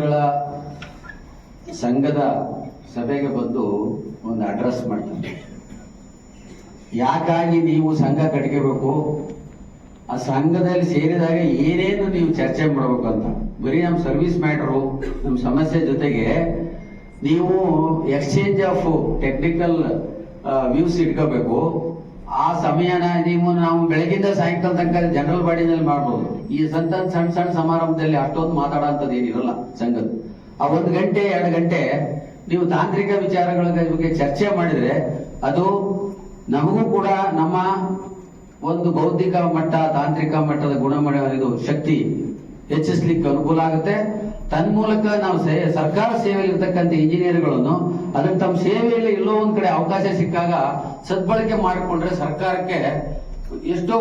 ಇಂಜಿನಿಯರ್ಗಳ ಸಂಘದ ಸಭೆಗೆ ಬಂದು ಒಂದು ಅಡ್ರೆಸ್ ಮಾಡ್ತಾರೆ. ಯಾಕಾಗಿ ನೀವು ಸಂಘ ಕಟ್ಕೋಬೇಕು? ಆ ಸಂಘದಲ್ಲಿ ಸೇರಿದಾಗ ಏನೇನು ನೀವು ಚರ್ಚೆ ಮಾಡಬೇಕು ಅಂತ. ಬರೀ ನಮ್ಮ ಸರ್ವಿಸ್ ಮ್ಯಾಟ್ರು ನಮ್ಮ ಸಮಸ್ಯೆ ಜೊತೆಗೆ ನೀವು ಎಕ್ಸ್ಚೇಂಜ್ ಆಫ್ ಟೆಕ್ನಿಕಲ್ ವ್ಯೂಸ್ ಇಟ್ಕೋಬೇಕು. ಆ ಸಮಯನ ನೀವು ನಾವು ಬೆಳಗಿಂದ ಸಾಯಂಕಾಲ ತನಕ ಜನರಲ್ ಬಾಡಿನಲ್ಲಿ ಮಾಡ್ಬೋದು. ಈ ಸಂತ ಸಣ್ಣ ಸಣ್ಣ ಸಮಾರಂಭದಲ್ಲಿ ಅಷ್ಟೊಂದು ಮಾತಾಡೋಂಥದ್ದು ಏನಿರಲ್ಲ ಸಂಘದ ಆ ಒಂದು ಗಂಟೆ, ಎರಡು ಗಂಟೆ ನೀವು ತಾಂತ್ರಿಕ ವಿಚಾರಗಳ ಬಗ್ಗೆ ಚರ್ಚೆ ಮಾಡಿದ್ರೆ ಅದು ನಮಗೂ ಕೂಡ ನಮ್ಮ ಒಂದು ಬೌದ್ಧಿಕ ಮಟ್ಟ, ತಾಂತ್ರಿಕ ಮಟ್ಟದ ಗುಣಮಟ್ಟ ಇದು ಶಕ್ತಿ ಹೆಚ್ಚಿಸ್ಲಿಕ್ಕೆ ಅನುಕೂಲ ಆಗುತ್ತೆ. ತನ್ಮೂಲಕ ನಾವು ಸೇ, ಸರ್ಕಾರ ಸೇವೆಯಲ್ಲಿ ಇರ್ತಕ್ಕಂಥ ಇಂಜಿನಿಯರ್ಗಳನ್ನು ಅದನ್ನು ತಮ್ಮ ಸೇವೆಯಲ್ಲಿ ಎಲ್ಲೋ ಒಂದು ಕಡೆ ಅವಕಾಶ ಸಿಕ್ಕಾಗ ಸದ್ಬಳಕೆ ಮಾಡಿಕೊಂಡ್ರೆ ಸರ್ಕಾರಕ್ಕೆ ಎಷ್ಟೋ,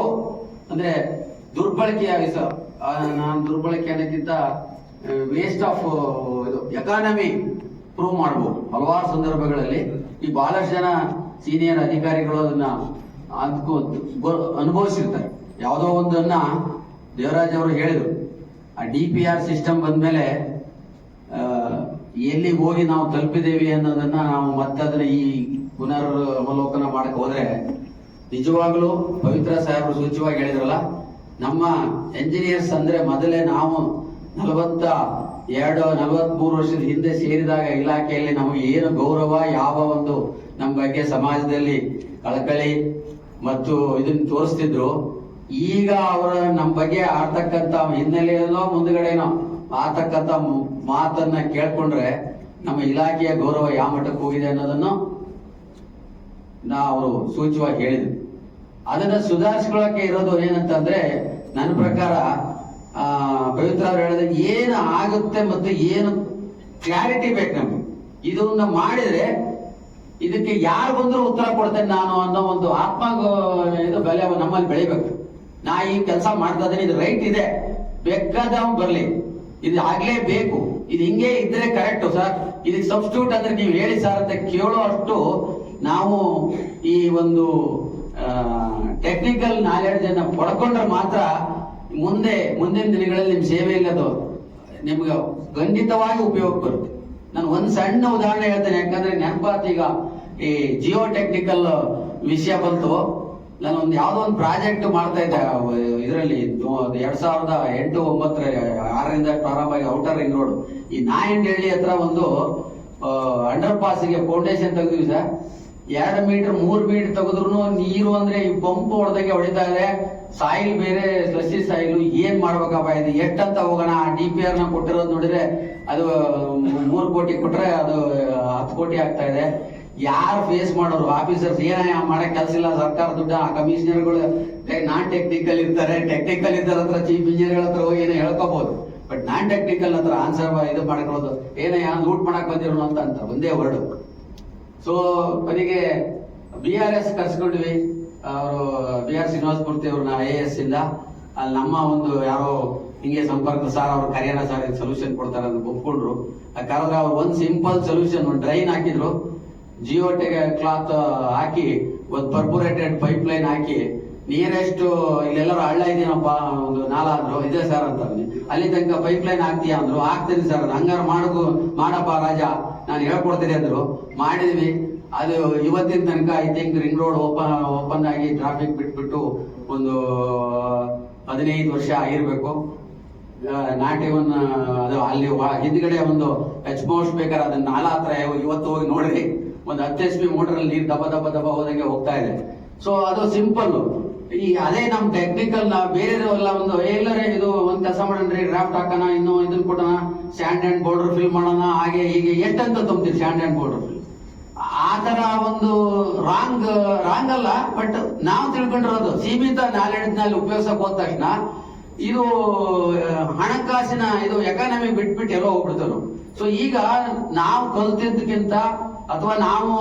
ಅಂದ್ರೆ ದುರ್ಬಳಕೆ ನಾನು ದುರ್ಬಳಕೆ ಅನ್ನೋಕ್ಕಿಂತ ವೇಸ್ಟ್ ಆಫ್ ಇದು ಎಕಾನಮಿ ಪ್ರೂವ್ ಮಾಡಬಹುದು ಹಲವಾರು ಸಂದರ್ಭಗಳಲ್ಲಿ ಈ ಬಹಳಷ್ಟು ಜನ ಸೀನಿಯರ್ ಅಧಿಕಾರಿಗಳು ಅದನ್ನ ಅದಕ್ಕೂ ಅನುಭವಿಸಿರ್ತಾರೆ. ಯಾವುದೋ ಒಂದನ್ನ ದೇವರಾಜ್ ಅವರು ಹೇಳಿದರು. ಆ ಡಿ ಪಿ ಆರ್ ಸಿಸ್ಟಮ್ ಬಂದ್ಮೇಲೆ ಎಲ್ಲಿ ಹೋಗಿ ನಾವು ತಲುಪಿದ್ದೇವೆ ಅನ್ನೋದನ್ನ ನಾವು ಮತ್ತೆ ಅದನ್ನ ಈ ಪುನರ್ ಅವಲೋಕನ ಮಾಡಕ್ ಹೋದ್ರೆ, ನಿಜವಾಗ್ಲೂ ಪವಿತ್ರ ಸಾಹೇಬರು ಸೂಚ್ಯವಾಗಿ ಹೇಳಿದ್ರಲ್ಲ ನಮ್ಮ ಎಂಜಿನಿಯರ್ಸ್ ಅಂದ್ರೆ ಮೊದಲೇ ನಾವು ನಲವತ್ತ ಎರಡು, ನಲವತ್ಮೂರು ವರ್ಷದ ಹಿಂದೆ ಸೇರಿದಾಗ ಇಲಾಖೆಯಲ್ಲಿ ನಮಗೆ ಏನು ಗೌರವ, ಯಾವ ಒಂದು ನಮ್ಮ ಬಗ್ಗೆ ಸಮಾಜದಲ್ಲಿ ಕಳಕಳಿ ಮತ್ತು ಇದನ್ನ ತೋರಿಸ್ತಿದ್ರು. ಈಗ ಅವರ ನಮ್ಮ ಬಗ್ಗೆ ಆಡ್ತಕ್ಕಂತ ಹಿನ್ನೆಲೆಯಲ್ಲೋ ಮುಂದುಗಡೆನೋ ಆತಕ್ಕಂತ ಮಾತನ್ನ ಕೇಳ್ಕೊಂಡ್ರೆ ನಮ್ಮ ಇಲಾಖೆಯ ಗೌರವ ಯಾವ ಮಟ್ಟಕ್ಕೆ ಹೋಗಿದೆ ಅನ್ನೋದನ್ನು ನಾ ಅವರು ಸೂಚ್ಯವಾಗಿ ಹೇಳಿದ್ರು. ಅದನ್ನ ಸುಧಾರಿಸ್ಕೊಳ್ಳಕ್ಕೆ ಇರೋದು ಏನಂತಂದ್ರೆ, ನನ್ನ ಪ್ರಕಾರ ಪವಿತ್ರ ಅವ್ರು ಹೇಳಿದ ಏನು ಆಗುತ್ತೆ ಮತ್ತು ಏನು ಕ್ಲಾರಿಟಿ ಬೇಕು ನಮ್ಗೆ. ಇದನ್ನ ಮಾಡಿದ್ರೆ ಇದಕ್ಕೆ ಯಾರು ಬಂದರೂ ಉತ್ತರ ಕೊಡ್ತೇನೆ ನಾನು ಅನ್ನೋ ಒಂದು ಆತ್ಮ ಇದು ಬೆಲೆ ನಮ್ಮಲ್ಲಿ ಬೆಳಿಬೇಕು. ನಾ ಈ ಕೆಲಸ ಮಾಡ್ತಾ ಇದ್ದೇನೆ, ಇದು ರೈಟ್ ಇದೆ. ಬೇಕಾದವ್ ಬರ್ಲಿ. ಇದು ಆಗ್ಲೇಬೇಕು. ಇದು ಹಿಂಗೆ ಇದ್ರೆ ಕರೆಕ್ಟ್ ಸರ್. ಇದಕ್ಕೆ ಸಬ್ಸ್ಟ್ಯೂಟ್ ಅಂದ್ರೆ ನೀವು ಹೇಳಿ ಸರ್ ಅಂತ ಕೇಳೋ ಅಷ್ಟು ನಾವು ಈ ಒಂದು ಟೆಕ್ನಿಕಲ್ ನಾಲೆಡ್ಜ್ ಅನ್ನ ಪಡ್ಕೊಂಡ್ರೆ ಮಾತ್ರ ಮುಂದೆ, ಮುಂದಿನ ದಿನಗಳಲ್ಲಿ ನಿಮ್ ಸೇವೆ ಅದು ನಿಮ್ಗೆ ಖಂಡಿತವಾಗಿ ಉಪಯೋಗ ಬರುತ್ತೆ. ನಾನು ಒಂದ್ ಸಣ್ಣ ಉದಾಹರಣೆ ಹೇಳ್ತೇನೆ, ಯಾಕಂದ್ರೆ ನೆನಪಾತ ಈಗ ಈ ಜಿಯೋ ಟೆಕ್ನಿಕಲ್ ವಿಷಯ ಬಂತು. ನಾನು ಒಂದು ಯಾವ್ದೋ ಒಂದು ಪ್ರಾಜೆಕ್ಟ್ ಮಾಡ್ತಾ ಇದ್ದೆ, ಇದರಲ್ಲಿ ಎರಡ್ ಸಾವಿರದ ಎಂಟು, ಒಂಬತ್ತರ, ಆರರಿಂದ ಪ್ರಾರಂಭ ಆಗಿ ಔಟರ್ ರಿಂಗ್ ರೋಡ್ ಈ ನಾಯಂಡಹಳ್ಳಿ ಹತ್ರ ಒಂದು ಅಂಡರ್ ಪಾಸ್ಗೆ ಫೌಂಡೇಶನ್ ತೆಗೆದಿವಿ ಸರ್. ಎರಡು ಮೀಟರ್, ಮೂರ್ ಮೀಟರ್ ತೆಗೆದ್ರು ನೀರು ಅಂದ್ರೆ ಈ ಪಂಪ್ ಹೊಡೆದಂಗೆ ಹೊಡಿತಾ ಇದೆ ಸಾಯಿಲ್ ಬೇರೆ ಸಸಿ ಸಾಯಿಲ್ ಏನ್ ಮಾಡ್ಬೇಕಪ್ಪ ಇದು ಎಷ್ಟಂತ ಹೋಗೋಣ? ಡಿ ಪಿ ಆರ್ನ ಕೊಟ್ಟಿರೋದು ನೋಡಿದ್ರೆ ಅದು ಮೂರ್ ಕೋಟಿ ಕೊಟ್ರೆ ಅದು, ಹತ್ತು ಕೋಟಿ ಆಗ್ತಾ ಇದೆ ಯಾರು ಫೇಸ್ ಮಾಡೋರು? ಆಫೀಸರ್ಸ್ ಏನ ಮಾಡಕ್ ಕೆಲಸ ಇಲ್ಲ. ಸರ್ಕಾರ ದುಡ್ಡು, ಆ ಕಮಿಷನರ್ಗಳು ನಾನ್ ಟೆಕ್ನಿಕಲ್ ಇರ್ತಾರೆ. ಟೆಕ್ನಿಕಲ್ ಇದ್ದಾರೆ ಹತ್ರ ಚೀಫ್ ಇಂಜಿನಿಯರ್ ಹತ್ರ ಹೋಗಿ ಏನೋ ಹೇಳ್ಕೋಬಹುದು ಬಟ್ ನಾನ್ ಟೆಕ್ನಿಕಲ್ ಹತ್ರ ಆನ್ಸರ್ ಇದು ಮಾಡ್ಕೊಳ್ಳೋದು. ಏನಯ್ಯ ಲೂಟ್ ಮಾಡಕ್ ಬಂದಿರೋ ಅಂತ ಅಂತ ಒಂದೇ ವರ್ಡ್ ಸೊ ಕೊನೆಗೆ ಬಿ ಆರ್ ಎಸ್ ಕರ್ಸ್ಕೊಂಡ್ವಿ. ಅವರು ಬಿ ಆರ್ ಶ್ರೀನಿವಾಸ ಮೂರ್ತಿ ಅವ್ರನ್ನ ಐ ಎಸ್ ಇಂದ. ಅಲ್ಲಿ ನಮ್ಮ ಒಂದು ಯಾರೋ ಹಿಂಗೆ ಸಂಪರ್ಕ ಸಾರ್, ಅವ್ರು ಕರೆಯೋಣ ಸರ್ ಸೊಲ್ಯೂಷನ್ ಕೊಡ್ತಾರೆ ಅಂತ ಒಪ್ಕೊಂಡ್ರು. ಕರೆದ್ರೆ ಅವ್ರು ಒಂದು ಸಿಂಪಲ್ ಸೊಲ್ಯೂಷನ್ ಒಂದು ಡ್ರೈನ್ ಹಾಕಿದ್ರು. ಜಿಯೋ ಕ್ಲಾತ್ ಹಾಕಿ, ಒಂದು ಪರ್ಪುರೇಟೆಡ್ ಪೈಪ್ ಲೈನ್ ಹಾಕಿ ನಿಯರೆಸ್ಟ್ ಇಲ್ಲೆಲ್ಲರೂ ಹಳ್ಳ ಇದೀನಪ್ಪ, ಒಂದು ನಾಲಾದ್ರು ಇದೆ ಸರ್ ಅಂತ. ಅಲ್ಲಿ ತನಕ ಪೈಪ್ ಲೈನ್ ಹಾಕ್ತೀಯ ಅಂದ್ರು. ಹಾಕ್ತೀನಿ ಸರ್ ಹಂಗಾರ ಮಾಡಕು, ಮಾಡಪ್ಪ ರಾಜ. ನಾನು ಹೇಳ್ಕೊಡ್ತೀನಿ ಅಂದ್ರು. ಮಾಡಿದ್ವಿ. ಅದು ಇವತ್ತಿನ ತನಕ I think ring road open open ಆಗಿ ಟ್ರಾಫಿಕ್ ಬಿಟ್ಬಿಟ್ಟು ಒಂದು, ಹದಿನೈದು ವರ್ಷ ಆಗಿರಬೇಕು. ನಾಟ್ ಒನ್ ಅದು ಅಲ್ಲಿ ಹಿಂದ್ಗಡೆ ಒಂದು ಟಚ್ ಮೌಸ್ ಬೇಕಾದ್ರೆ ಅದನ್ನ ನಾಲ ಹತ್ರ ಇವತ್ತು ಹೋಗಿ ನೋಡ್ರಿ. ಒಂದು ಹತ್ತು ಎಚ್ ಪಿ ಮೋಟರ್ ಅಲ್ಲಿ ನೀರು ದಬ ದಬ ದಬ್ಬ ಹೋದಂಗೆ ಹೋಗ್ತಾ ಇದೆ. ಸೊ ಅದು ಸಿಂಪಲ್ ಈ ಅದೇ ನಮ್ ಟೆಕ್ನಿಕಲ್ನ ಬೇರೆ ಎಲ್ಲ ಒಂದು ಎಲ್ಲರೇ ಇದು ಒಂದ್ ಕೆಲಸ ರೀ ಡ್ರಾಫ್ಟ್ ಹಾಕೋಣ, ಇನ್ನು ಇದನ್ನ ಕೊಡೋಣ ಸ್ಯಾಂಡ್ ಅಂಡ್ ಬಾರ್ಡರ್ ಫಿಲ್ ಮಾಡೋಣ, ಹಾಗೆ, ಹೀಗೆ, ಎಷ್ಟಂತ ತುಂಬ್ತೀವಿ ಸ್ಯಾಂಡ್ ಅಂಡ್ ಬಾರ್ಡರ್ ಫಿಲ್ ಆ ಒಂದು ರಾಂಗ್ ರಾಂಗ್ ಅಲ್ಲ ಬಟ್ ನಾವು ತಿಳ್ಕೊಂಡಿರೋದು, ಸೀಮಿತ ನಾಲೆಡ್ಜ್ನಲ್ಲಿ ಉಪಯೋಗಿಸಕ್ ಹೋದ ತಕ್ಷಣ ಇದು, ಹಣಕಾಸಿನ, ಇದು ಎಕಾನಮಿ ಬಿಟ್ಬಿಟ್ಟು ಎಲ್ಲೋ ಹೋಗ್ಬಿಡ್ತೇವೆ ಸೊ ಈಗ ನಾವು ಕಲ್ತಿದ್ದಕ್ಕಿಂತ ಅಥವಾ ನಾವು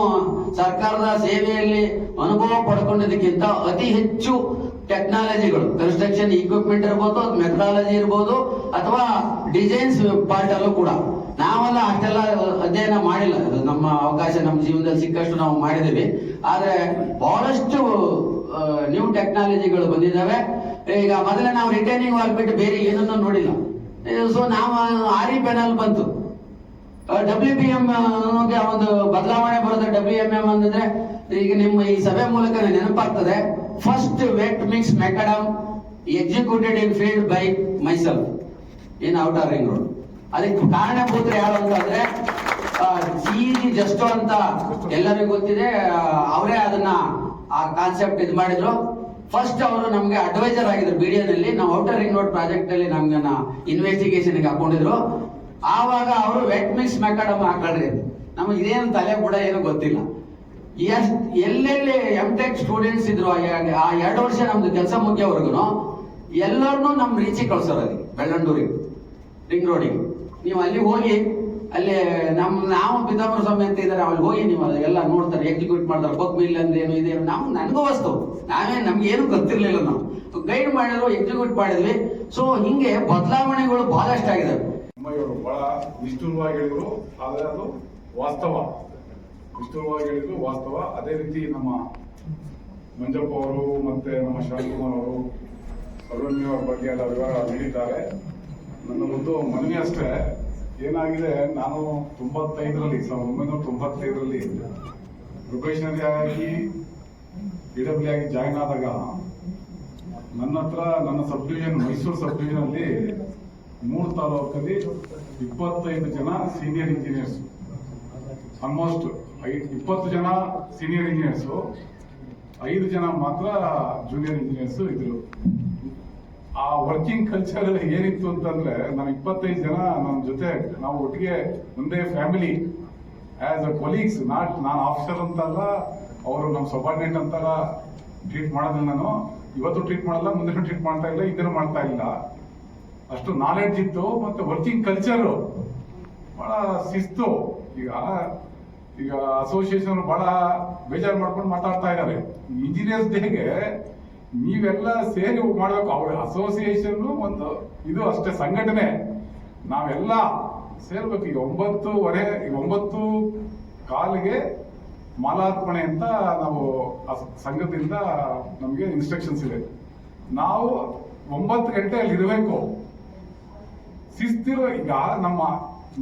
ಸರ್ಕಾರದ ಸೇವೆಯಲ್ಲಿ ಅನುಭವ ಪಡ್ಕೊಂಡಿದ್ದಕ್ಕಿಂತ ಅತಿ ಹೆಚ್ಚು ಟೆಕ್ನಾಲಜಿಗಳು ಕನ್ಸ್ಟ್ರಕ್ಷನ್ ಇಕ್ವಿಪ್ಮೆಂಟ್ ಇರ್ಬೋದು ಮೆಥಡಾಲಜಿ ಇರ್ಬೋದು ಅಥವಾ ಡಿಸೈನ್ಸ್ ಪಾರ್ಟ್ ಅಲ್ಲೂ ಕೂಡ. ನಾವೆಲ್ಲ ಅಷ್ಟೆಲ್ಲ ಅಧ್ಯಯನ ಮಾಡಿಲ್ಲ. ನಮ್ಮ ಅವಕಾಶ ನಮ್ಮ ಜೀವನದಲ್ಲಿ ಸಿಕ್ಕಷ್ಟು ನಾವು ಮಾಡಿದ್ದೀವಿ. ಆದರೆ ಬಹಳಷ್ಟು ನ್ಯೂ ಟೆಕ್ನಾಲಜಿಗಳು ಬಂದಿದ್ದಾವೆ. ಈಗ ಮೊದಲೇ ನಾವು ರಿಟರ್ನಿಂಗ್ ಬಿಟ್ಟು ಬೇರೆ ಏನನ್ನೂ ನೋಡಿಲ್ಲ. ಸೊ ನಾವು ಆರಿ ಪೆನಲ್ ಬಂತು. ಡಬ್ಲ್ಯೂ ಬಿ ಎಂ ಒಂದು ಬದಲಾವಣೆ ಬರುತ್ತೆ ಡಬ್ಲ್ಯೂ ಎಂ ಎಂ ಅಂದ್ರೆ ಈಗ ನಿಮ್ಮ ಈ ಸಭೆ ಮೂಲಕ ನೆನಪಾಗ್ತದೆ first wet mix macadam executed in field by myself in outer ring road ಅದಕ್ಕೆ ಕಾರಣಭೂತರು ಯಾರು ಅಂತಂದ್ರೆ ಜಿ ಜಸ್ಟ್ ಅಂತ ಎಲ್ಲರಿಗೂ ಗೊತ್ತಿದೆ. ಅವರೇ ಅದನ್ನ ಆ ಕಾನ್ಸೆಪ್ಟ್ ಇದು ಮಾಡಿದ್ರು. ಫಸ್ಟ್ ಅವರು ನಮ್ಗೆ ಅಡ್ವೈಸರ್ ಆಗಿದ್ರು ಬಿಡಿಎನಲ್ಲಿ ನಾವು ಔಟರ್ ರಿಂಗ್ ರೋಡ್ ಪ್ರಾಜೆಕ್ಟ್ ಅಲ್ಲಿ ನಮ್ಗೆ ಇನ್ವೆಸ್ಟಿಗೇಷನ್ ಹಾಕೊಂಡಿದ್ರು. ಆವಾಗ ಅವರು ವೆಟ್ ಮಿಕ್ಸ್ ಮೆಕಾಡಮ್ ಹಾಕೊಂಡ್ರಿ ನಮಗೆ ಇದೇನು ತಲೆ ಕೂಡ ಏನು ಗೊತ್ತಿಲ್ಲ. ಎಷ್ಟ್ ಎಲ್ಲೆಲ್ಲಿ ಎಂ ಟೆಕ್ ಸ್ಟೂಡೆಂಟ್ಸ್ ಇದ್ರು ಆ ಎರಡು ವರ್ಷ ನಮ್ದು ಕೆಲಸ ಮುಗಿಯೋವರೆಗೂ ಎಲ್ಲರನ್ನೂ ನಮ್ಮ ರೀಚಿಗೆ ಕಳ್ಸೋರು ಅಲ್ಲಿ, ಬೆಳ್ಳಂಡೂರಿಗೆ, ರಿಂಗ್ ರೋಡಿಗೆ. ನೀವು ಅಲ್ಲಿ ಹೋಗಿ, ಅಲ್ಲಿ ನಮ್ಮ ನಾವು ಪಿತಾಂಬರ ಸ್ವಾಮಿ ಅಂತ ಇದ್ದಾರೆ ಅಲ್ಲಿ ಹೋಗಿ ನೀವು ಎಲ್ಲ ನೋಡ್ತಾರೆ ಎಕ್ಸಿಕ್ಯೂಟ್ ಮಾಡ್ತಾರೆ, ಕೊಕ್ ಮಿಲ್ ಅಂದ್ರೆ ಏನು ಇದೇನು ನಾವು ನನಗೂ ವಸ್ತು. ನಾವೇ ನಮ್ಗೆ ಏನು ಗೊತ್ತಿರಲಿಲ್ಲ ನಾವು. ಗೈಡ್ ಮಾಡಿದ್ರು ಎಕ್ಸಿಕ್ಯೂಟ್ ಮಾಡಿದ್ವಿ. ಸೊ ಹಿಂಗೆ ಬದಲಾವಣೆಗಳು ಬಹಳಷ್ಟು ಆಗಿದಾವೆ ಅಮ್ಮಯ್ಯವರು ಬಹಳ ನಿಷ್ಠುರವಾಗಿ ಹೇಳಿದ್ರು ಆದರೆ ಅದು ವಾಸ್ತವ. ನಿಷ್ಠುರವಾಗಿ ಹೇಳಿದ್ರು ವಾಸ್ತವ. ಅದೇ ರೀತಿ ನಮ್ಮ ಮಂಜಪ್ಪ ಅವರು ಮತ್ತೆ ನಮ್ಮ ಶಾಂತಕುಮಾರ್ ಅವರು ಅರುಣ್ಯ ಬಗ್ಗೆ ಎಲ್ಲ ವಿವರ ನೀಡಿದ್ದಾರೆ. ನನ್ನ ಒಂದು ಮನವಿ ಅಷ್ಟೇ. ಏನಾಗಿದೆ, ನಾನು ತೊಂಬತ್ತೈದರಲ್ಲಿ, ಸಾವಿರದ ಒಂಬೈನೂರ ತೊಂಬತ್ತೈದರಲ್ಲಿ ಪ್ರೊಬೇಷನರಿ ಆಗಿ ಪಿ ಡಬ್ಲ್ಯೂ ಆಗಿ ಜಾಯ್ನ್ ಆದಾಗ, ನನ್ನ ಹತ್ರ, ನನ್ನ sub division Mysuru sub division ಅಲ್ಲಿ ಮೂರು ತಾಲೂಕಲ್ಲಿ ಇಪ್ಪತ್ತೈದು ಜನ ಸೀನಿಯರ್ ಇಂಜಿನಿಯರ್ಸ್ ಆಲ್ಮೋಸ್ಟ್ ಇಪ್ಪತ್ತು ಜನ ಸೀನಿಯರ್ ಇಂಜಿನಿಯರ್ಸ್ ಐದು ಜನ ಮಾತ್ರ ಜೂನಿಯರ್ ಇಂಜಿನಿಯರ್ಸ್ ಇದ್ರು. ಆ ವರ್ಕಿಂಗ್ ಕಲ್ಚರ್ ಏನಿತ್ತು ಅಂತಂದ್ರೆ ನಾನು ಇಪ್ಪತ್ತೈದು ಜನ ನನ್ನ ಜೊತೆ ನಾವು ಒಟ್ಟಿಗೆ ಒಂದೇ family as a colleagues not ನಾನು ಆಫೀಸರ್ ಅಂತಲ್ಲ, ಅವರು ನಮ್ಮ ಸಬಾರ್ಡಿನೇಟ್ ಅಂತಲ್ಲ ಟ್ರೀಟ್ ಮಾಡೋದಿಲ್ಲ ನಾನು. ಇವತ್ತು ಟ್ರೀಟ್ ಮಾಡಲ್ಲ ಮುಂದೆ ಟ್ರೀಟ್ ಮಾಡ್ತಾ ಇಲ್ಲ ಇದನ್ನು ಮಾಡ್ತಾ ಇಲ್ಲ. ಅಷ್ಟು ನಾಲೆಡ್ಜ್ ಇತ್ತು ಮತ್ತೆ ವರ್ಕಿಂಗ್ ಕಲ್ಚರು ಬಹಳ ಶಿಸ್ತು. ಈಗ ಈಗ ಅಸೋಸಿಯೇಷನ್ ಬಹಳ ಬೇಜಾರು ಮಾಡ್ಕೊಂಡು ಮಾತಾಡ್ತಾ ಇದ್ದಾರೆ ಇಂಜಿನಿಯರ್ಸ್ ಡೇಗೆ ನೀವೆಲ್ಲ ಸೇರಿ ಮಾಡಬೇಕು. ಅವ್ರ ಅಸೋಸಿಯೇಷನ್ ಒಂದು ಇದು ಅಷ್ಟೇ ಸಂಘಟನೆ. ನಾವೆಲ್ಲ ಸೇರ್ಬೇಕು. ಈಗ ಒಂಬತ್ತುವರೆ, ಈಗ ಒಂಬತ್ತು ಕಾಲಿಗೆ ಮಾಲಾರ್ಪಣೆ ಅಂತ ನಾವು ಸಂಘದಿಂದ ನಮಗೆ ಇನ್ಸ್ಟ್ರಕ್ಷನ್ಸ್ ಇದೆ. ನಾವು ಒಂಬತ್ತು ಗಂಟೆ ಅಲ್ಲಿ ಇರಬೇಕು. ಶಿಸ್ತಿರೋ, ಈಗ ನಮ್ಮ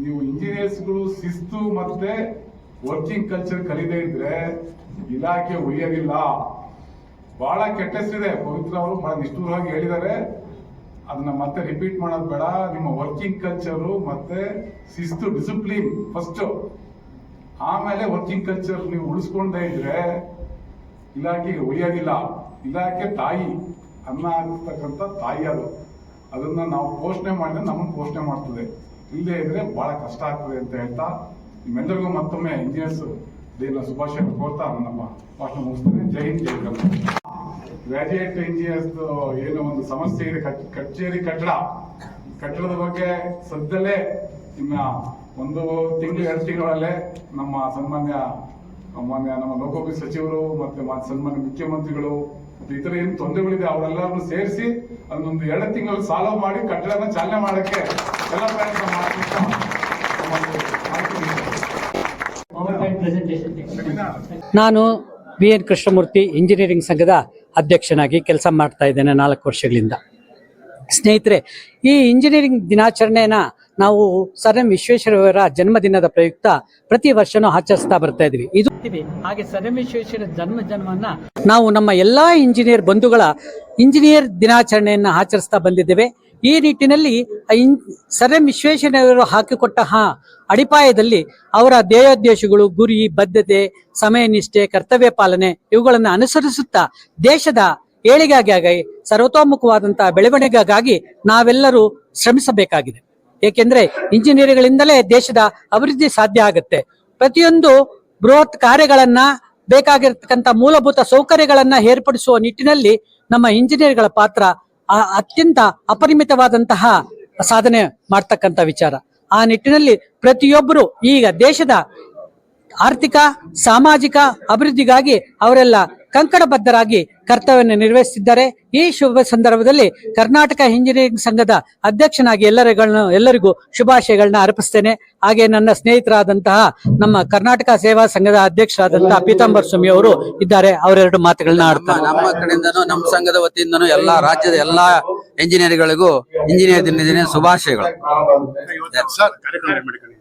ನೀವು ಇಂಜಿನಿಯರ್ಸ್ಗಳು ಶಿಸ್ತು ಮತ್ತೆ ವರ್ಕಿಂಗ್ ಕಲ್ಚರ್ ಕಲಿದೇ ಇದ್ರೆ ಇಲಾಖೆ ಉಳಿಯೋದಿಲ್ಲ. ಬಹಳ ಕೆಟ್ಟ ಪವಿತ್ರ ಅವರು ಬಹಳ ನಿಷ್ಠೂರವಾಗಿ ಹೇಳಿದ್ದಾರೆ. ಅದನ್ನ ಮತ್ತೆ ರಿಪೀಟ್ ಮಾಡೋದು ಬೇಡ. ನಿಮ್ಮ ವರ್ಕಿಂಗ್ ಕಲ್ಚರು ಮತ್ತೆ ಶಿಸ್ತು ಡಿಸಿಪ್ಲಿನ್ ಫಸ್ಟ್ ಆಮೇಲೆ ವರ್ಕಿಂಗ್ ಕಲ್ಚರ್ ನೀವು ಉಳಿಸ್ಕೊಂಡೇ ಇದ್ರೆ ಇಲಾಖೆಗೆ ಉಳಿಯೋದಿಲ್ಲ. ಇಲಾಖೆ ತಾಯಿ ಅನ್ನ ಆಗಿರ್ತಕ್ಕಂಥ ತಾಯಿ ಅದು. ಅದನ್ನ ನಾವು ಪೋಷಣೆ ಮಾಡಿದ್ರೆ ನಮ್ಮನ್ನು ಪೋಷಣೆ ಮಾಡ್ತದೆ. ಇಲ್ಲದೆ ಇದ್ರೆ ಬಹಳ ಕಷ್ಟ ಆಗ್ತದೆ ಅಂತ ಹೇಳ್ತಾ ನಿಮ್ಮೆಲ್ಲರಿಗೂ ಮತ್ತೊಮ್ಮೆ ಇಂಜಿನಿಯರ್ಸ್ ಡೇನ ಶುಭಾಶಯ ಕೋರ್ತಾ ನಮ್ಮ ಭಾಷಣ ಮುಗಿಸ್ತೇನೆ. ಜೈ ಹಿಂದ್, ಜೈ ಕರ್ನಾಟಕ ಗ್ರಾಜುಯೇಟ್ ಇಂಜಿನಿಯರ್ಸ್ ಏನೋ ಒಂದು ಸಮಸ್ಯೆ ಇದೆ. ಕಚ್- ಕಚೇರಿ ಕಟ್ಟಡ. ಕಟ್ಟಡದ ಬಗ್ಗೆ ಸದ್ಯದಲ್ಲೇ ಇನ್ನ ಒಂದು ತಿಂಗಳು, ಎರಡು ತಿಂಗಳಲ್ಲೇ ನಮ್ಮ ಸನ್ಮಾನ್ಯ, ಮಾನ್ಯ ನಮ್ಮ ಲೋಕೋಪಿ ಸಚಿವರು ಮತ್ತೆ ಸನ್ಮಾನ್ಯ ಮುಖ್ಯಮಂತ್ರಿಗಳು ಇತರ ಏನು ತೊಂದರೆಗಳಿದೆ, ಅವರೆಲ್ಲರನ್ನು ಸೇರಿಸಿ ಅದನ್ನೊಂದು ಎರಡು ತಿಂಗಳು ಸಾಲ್ವ್ ಮಾಡಿ ಕಟ್ಟಡನ ಚಾಲನೆ ಮಾಡಕ್ಕೆ ಎಲ್ಲ ಪ್ರಯತ್ನ ಮಾಡ್ತೀನಿ. ನಾನು ಬಿ ಎನ್ ಕೃಷ್ಣಮೂರ್ತಿ ಇಂಜಿನಿಯರಿಂಗ್ ಸಂಘದ ಅಧ್ಯಕ್ಷನಾಗಿ ಕೆಲಸ ಮಾಡ್ತಾ ಇದ್ದೇನೆ ನಾಲ್ಕು ವರ್ಷಗಳಿಂದ ಸ್ನೇಹಿತರೆ, ಈ ಇಂಜಿನಿಯರಿಂಗ್ ದಿನಾಚರಣೆನ ನಾವು ಸರ್ ಎಂ ವಿಶ್ವೇಶ್ವರಯ್ಯವರ ಜನ್ಮದಿನದ ಪ್ರಯುಕ್ತ ಪ್ರತಿ ವರ್ಷನೂ ಆಚರಿಸ್ತಾ ಬರ್ತಾ ಇದ್ವಿ ಇದು ಹಾಗೆ ಸರ್ ಎಂ ವಿಶ್ವೇಶ್ವರ ಜನ್ಮ ಜನ್ಮವನ್ನ ನಾವು ನಮ್ಮ ಎಲ್ಲಾ ಇಂಜಿನಿಯರ್ ಬಂಧುಗಳ ಇಂಜಿನಿಯರ್ ದಿನಾಚರಣೆಯನ್ನ ಆಚರಿಸ್ತಾ ಬಂದಿದ್ದೇವೆ. ಈ ನಿಟ್ಟಿನಲ್ಲಿ ಸರ್ ಎಂ ವಿಶ್ವೇಶ್ವರಯ್ಯವರು ಹಾಕಿಕೊಟ್ಟ ಹಾ ಅಡಿಪಾಯದಲ್ಲಿ ಅವರ ಧ್ಯೇಯೋದ್ದೇಶಗಳು, ಗುರಿ, ಬದ್ಧತೆ ಸಮಯ ನಿಷ್ಠೆ ಕರ್ತವ್ಯ ಪಾಲನೆ ಇವುಗಳನ್ನು ಅನುಸರಿಸುತ್ತಾ ದೇಶದ ಏಳಿಗೆಗಾಗಿ ಸರ್ವತೋಮುಖವಾದಂತಹ ಬೆಳವಣಿಗೆಗಾಗಿ ನಾವೆಲ್ಲರೂ ಶ್ರಮಿಸಬೇಕಾಗಿದೆ. ಏಕೆಂದರೆ ಇಂಜಿನಿಯರ್ಗಳಿಂದಲೇ ದೇಶದ ಅಭಿವೃದ್ಧಿ ಸಾಧ್ಯ ಆಗುತ್ತೆ. ಪ್ರತಿಯೊಂದು ಬೃಹತ್ ಕಾರ್ಯಗಳನ್ನ ಬೇಕಾಗಿರ್ತಕ್ಕಂಥ ಮೂಲಭೂತ ಸೌಕರ್ಯಗಳನ್ನ ಏರ್ಪಡಿಸುವ ನಿಟ್ಟಿನಲ್ಲಿ ನಮ್ಮ ಇಂಜಿನಿಯರ್ಗಳ ಪಾತ್ರ ಅತ್ಯಂತ ಅಪರಿಮಿತವಾದಂತಹ ಸಾಧನೆ ಮಾಡ್ತಕ್ಕಂಥ ವಿಚಾರ. ಆ ನಿಟ್ಟಿನಲ್ಲಿ ಪ್ರತಿಯೊಬ್ಬರು ಈಗ ದೇಶದ ಆರ್ಥಿಕ, ಸಾಮಾಜಿಕ ಅಭಿವೃದ್ಧಿಗಾಗಿ ಅವರೆಲ್ಲ ಕಂಕಣಬದ್ಧರಾಗಿ ಕರ್ತವ್ಯವನ್ನು ನಿರ್ವಹಿಸುತ್ತಿದ್ದಾರೆ. ಈ ಶುಭ ಸಂದರ್ಭದಲ್ಲಿ ಕರ್ನಾಟಕ ಇಂಜಿನಿಯರಿಂಗ್ ಸಂಘದ ಅಧ್ಯಕ್ಷನಾಗಿ ಎಲ್ಲರಿಗಳನ್ನು ಎಲ್ಲರಿಗೂ ಶುಭಾಶಯಗಳನ್ನ ಅರ್ಪಿಸ್ತೇನೆ. ಹಾಗೆ ನನ್ನ ಸ್ನೇಹಿತರಾದಂತಹ ನಮ್ಮ ಕರ್ನಾಟಕ ಸೇವಾ ಸಂಘದ ಅಧ್ಯಕ್ಷರಾದಂತಹ ಪೀತಾಂಬರ್ ಸ್ವಾಮಿ ಅವರು ಇದ್ದಾರೆ. ಅವರೆರಡು ಮಾತುಗಳನ್ನ ಆಡ್ತಾರೆ ನಮ್ಮ ಕಡೆಯಿಂದನೂ ನಮ್ಮ ಸಂಘದ ವತಿಯಿಂದನೂ ಎಲ್ಲಾ ರಾಜ್ಯದ ಎಲ್ಲಾ ಇಂಜಿನಿಯರ್ಗಳಿಗೂ ಇಂಜಿನಿಯರ್ ದಿನ ಶುಭಾಶಯಗಳು. ಸರ್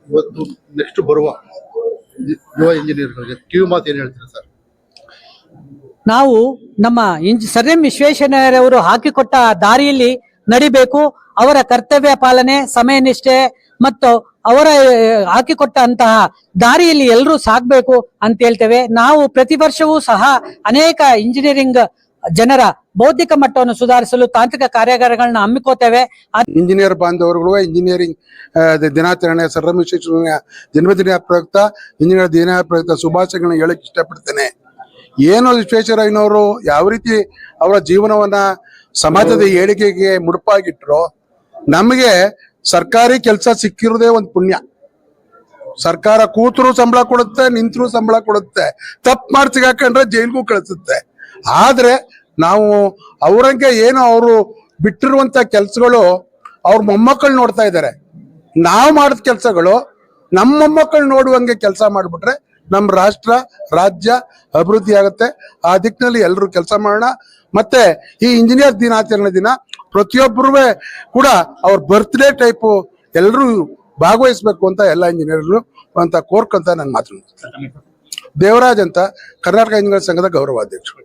ಇವತ್ತು ನೆಕ್ಸ್ಟ್ ಬರುವ ಯುವ ಇಂಜಿನಿಯರ್ಗಳಿಗೆ ಕಿವಿ ಮಾತು ಏನ್ ಹೇಳ್ತೀರಾ ಸರ್ ನಾವು ನಮ್ಮ ಇಂಜ್ ಸರ್ ಎಂ ವಿಶ್ವೇಶ್ವರಯ್ಯನವರು ಹಾಕಿಕೊಟ್ಟ ದಾರಿಯಲ್ಲಿ ನಡಿಬೇಕು, ಅವರ ಕರ್ತವ್ಯ ಪಾಲನೆ ಸಮಯ ನಿಷ್ಠೆ ಮತ್ತು ಅವರ ಹಾಕಿಕೊಟ್ಟ ಹಾಕಿಕೊಟ್ಟಂತಹ ದಾರಿಯಲ್ಲಿ ಎಲ್ಲರೂ ಸಾಗಬೇಕು ಅಂತ ಹೇಳ್ತೇವೆ. ನಾವು ಪ್ರತಿ ವರ್ಷವೂ ಸಹ ಅನೇಕ ಇಂಜಿನಿಯರಿಂಗ್ ಜನರ ಬೌದ್ಧಿಕ ಮಟ್ಟವನ್ನು ಸುಧಾರಿಸಲು ತಾಂತ್ರಿಕ ಕಾರ್ಯಾಗಾರಗಳನ್ನ ಹಮ್ಮಿಕೋತೇವೆ. ಇಂಜಿನಿಯರ್ ಬಾಂಧವರುಗಳು, ಇಂಜಿನಿಯರಿಂಗ್ ದಿನಾಚರಣೆ ಸರ್ ಎಂ ವಿಶ್ವೇಶ್ವರಯ್ಯ ಜನ್ಮದಿನ ಪ್ರಯುಕ್ತ, ಇಂಜಿನಿಯರ್ ದಿನ ಪ್ರಯುಕ್ತ ಶುಭಾಶಯಗಳನ್ನ ಹೇಳಕ್ ಇಷ್ಟಪಡ್ತೇನೆ. ಏನು ವಿಶ್ವೇಶ್ವರಯ್ಯನವರು ಯಾವ ರೀತಿ ಅವರ ಜೀವನವನ್ನ ಸಮಾಜದ ಏಳಿಗೆಗೆ ಮುಡುಪಾಗಿಟ್ರು, ನಮಗೆ ಸರ್ಕಾರಿ ಕೆಲಸ ಸಿಕ್ಕಿರೋದೇ ಒಂದು ಪುಣ್ಯ. ಸರ್ಕಾರ ಕೂತರು ಸಂಬಳ ಕೊಡುತ್ತೆ, ನಿಂತರೂ ಸಂಬಳ ಕೊಡುತ್ತೆ. ತಪ್ಪು ಮಾಡಿ ಹಾಕೊಂಡ್ರೆ ಜೈಲ್ಗೂ ಕಳಿಸುತ್ತೆ. ಆದ್ರೆ ನಾವು ಅವ್ರಂಗೆ ಏನು ಅವರು ಬಿಟ್ಟಿರುವಂತ ಕೆಲಸಗಳು ಅವ್ರ ಮೊಮ್ಮಕ್ಕಳು ನೋಡ್ತಾ ಇದ್ದಾರೆ ನಾವು ಮಾಡಿದ ಕೆಲಸಗಳು ನಮ್ಮ ಮೊಮ್ಮಕ್ಕಳು ನೋಡುವಂಗೆ ಕೆಲಸ ಮಾಡಿಬಿಟ್ರೆ ನಮ್ಮ ರಾಷ್ಟ್ರ, ರಾಜ್ಯ ಅಭಿವೃದ್ಧಿ ಆಗುತ್ತೆ. ಆ ದಿಕ್ಕಿನಲ್ಲಿ ಎಲ್ಲರೂ ಕೆಲಸ ಮಾಡೋಣ. ಮತ್ತೆ ಈ ಇಂಜಿನಿಯರ್ ದಿನಾಚರಣೆ ದಿನ ಪ್ರತಿಯೊಬ್ಬರೂ ಕೂಡ ಅವ್ರ ಬರ್ತ್ಡೇ ಟೈಪು ಎಲ್ಲರೂ ಭಾಗವಹಿಸ್ಬೇಕು ಅಂತ ಎಲ್ಲ ಇಂಜಿನಿಯರ್ಗಳು ಅಂತ ಕೋರ್ಕಂತ ನಾನು ಮಾತು ದೇವರಾಜ್ ಅಂತ ಕರ್ನಾಟಕ ಇಂಜಿನಿಯರ್ ಸಂಘದ ಗೌರವಾಧ್ಯಕ್ಷರು.